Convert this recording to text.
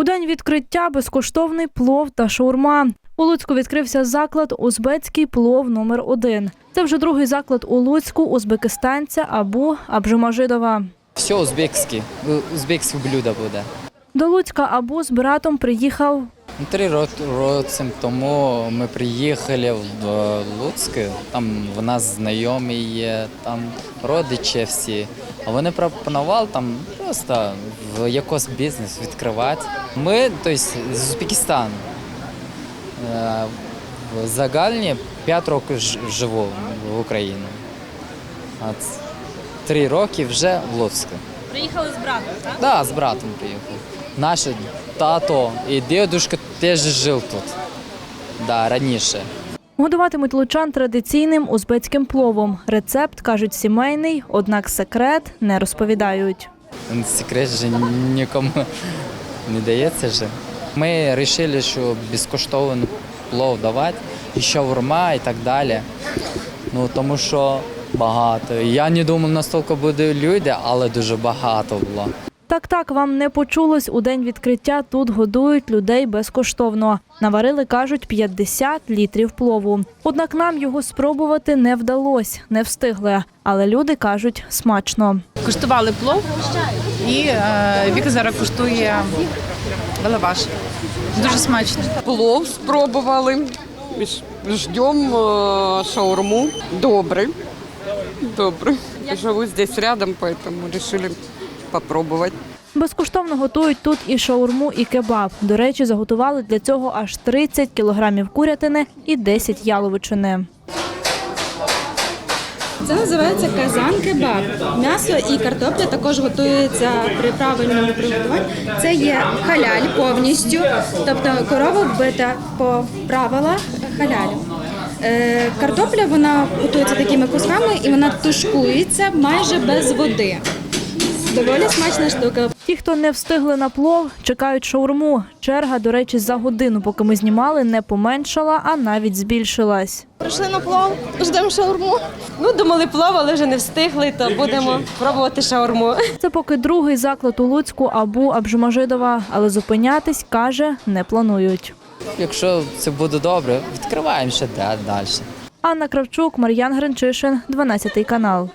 У день відкриття безкоштовний плов та шаурма. У Луцьку відкрився заклад Узбецький плов номер 1 Це вже другий заклад у Луцьку узбекистанця Абу Абжимажидова. Все узбекське, узбекське блюдо буде. До Луцька Абу з братом приїхав Три роки роки тому ми приїхали в Луцьк, там в нас знайомі є, там родичі всі. А вони пропонували там просто в якийсь бізнес відкривати. Ми, тобто, з Узбекистану. Е, В загальні 5 років живу в Україні. А три роки вже в Луцьку. Приїхали з братом, так? Да, з братом приїхав. Наш тато і дідусь теж жив тут. Да, раніше. Годуватимуть лучан традиційним узбецьким пловом. Рецепт кажуть сімейний, однак секрет не розповідають. Секрет же нікому не дається же. Ми вирішили, що безкоштовно плов давати, і шаурма і так далі. Ну, тому що багато. Я не думав, настільки буде люди, але дуже багато було. Так, так, вам не почулось. У день відкриття тут годують людей безкоштовно. Наварили, кажуть, 50 літрів плову. Однак нам його спробувати не вдалося, не встигли. Але люди кажуть, смачно. Куштували плов і е, Віка зараз куштує лаваш. Дуже смачно. Плов спробували. Ждем э, шаурму. Добрый. Добрый. Живу здесь рядом, поэтому решили попробовать. Безкоштовно готують тут і шаурму, і кебаб. До речі, заготували для цього аж 30 кілограмів курятини і 10 яловичини. Це називається казан кебаб. М'ясо і картопля також готуються при правильному приготуванні. Це є халяль повністю, тобто корова вбита по правилах халялю. Е, Картопля вона готується такими кусками і вона тушкується майже без води. Доволі смачна штука. Ті, хто не встигли на плов, чекають шаурму. Черга, до речі, за годину, поки ми знімали, не поменшала, а навіть збільшилась. Прийшли на плов, ждемо шаурму. Ну, думали плов, але вже не встигли, то будемо пробувати шаурму. Це поки другий заклад у Луцьку Абу Абжумажидова, але зупинятись, каже, не планують. Якщо це буде добре, відкриваємо ще далі. Анна Кравчук, Мар'ян Гринчишин, 12 канал.